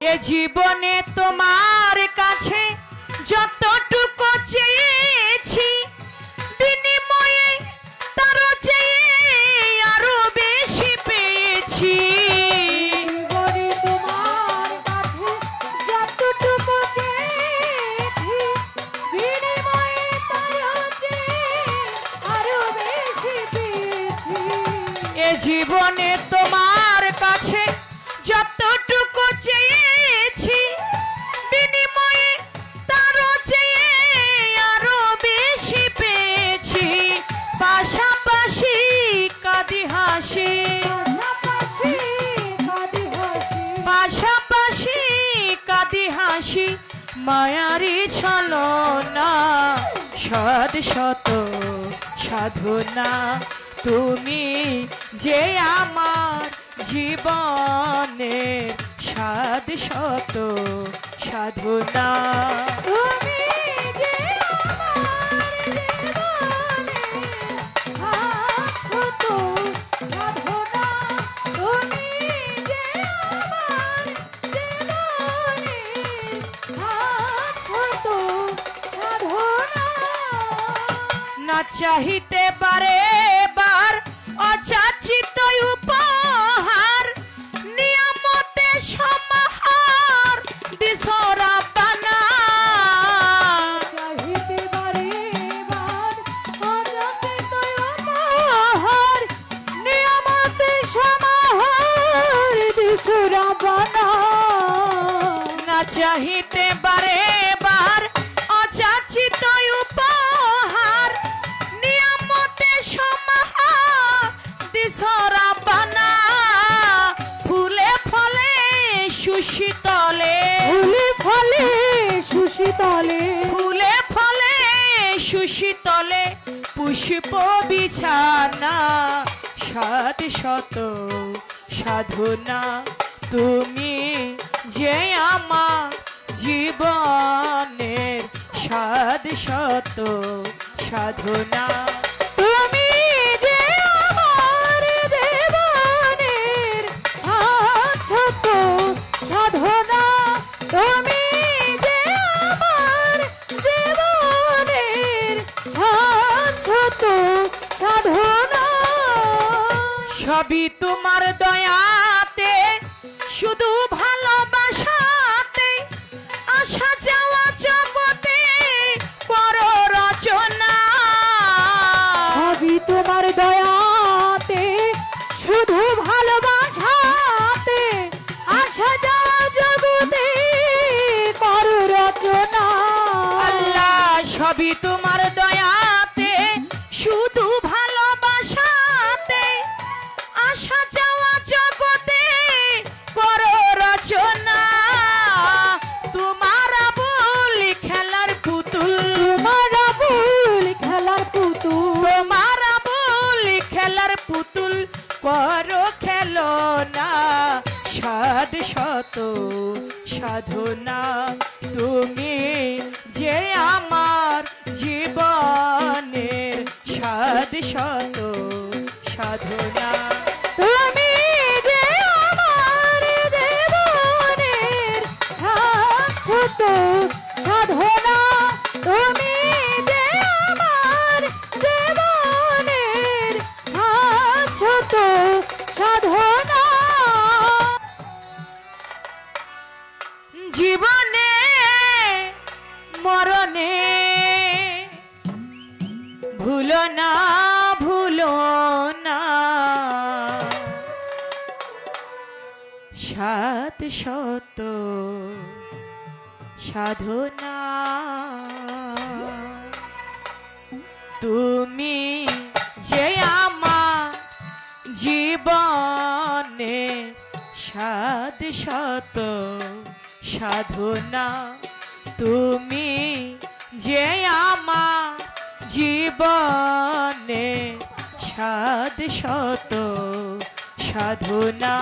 এ জীবনে তোমার কাছে যতটুকু চেয়েছি বিনিময়ে তারও চেয়ে আরও বেশি পেয়েছি জীবনে তোমার যতটুকু চেয়েছি, তার চেয়ে আরও বেশি পেয়েছি। এ জীবনে তোমার কাঁদি পাশাপাশি কাঁদি হাসি, পাশাপাশি কাঁদি হাসি মায়ারি ছলনা। সদ শত সাধনা তুমি যে আমার জীবনের সাদ শত সাধনা। চাহিতে পারে বার অযাচিত উপহার। নিয়মতে সমাহার দিশরা বারে অপহার, নিয়ামতে সমাহার চাহিতে পারে সুশীতলে ফুলে ফলে সুশীতলে পুষ্প বিছানা। সাত শত সাধনা তুমি যে আমা জীবনের সাত শত সাধনা। সবই তোমার দয়াতে, শুধু ভালোবাসাতে আসা যাওয়া জগতে বড় রচনা সবই তোমার দয়াতে, শুধু ভালোবাসাতে, আশা যাওয়া জগতে করো রচনা আল্লাহ, সবই তোমার সাদ শত সাধনা তুমি যে আমার জীবনের সাদ শত সাধনা। তুমি ভুলো না ভুলো না। সাত শত সাধনা। তুমি যে আমার জীবনে সাত শত সাধনা, তুমি যে জীবনে সাধ শত সাধনা।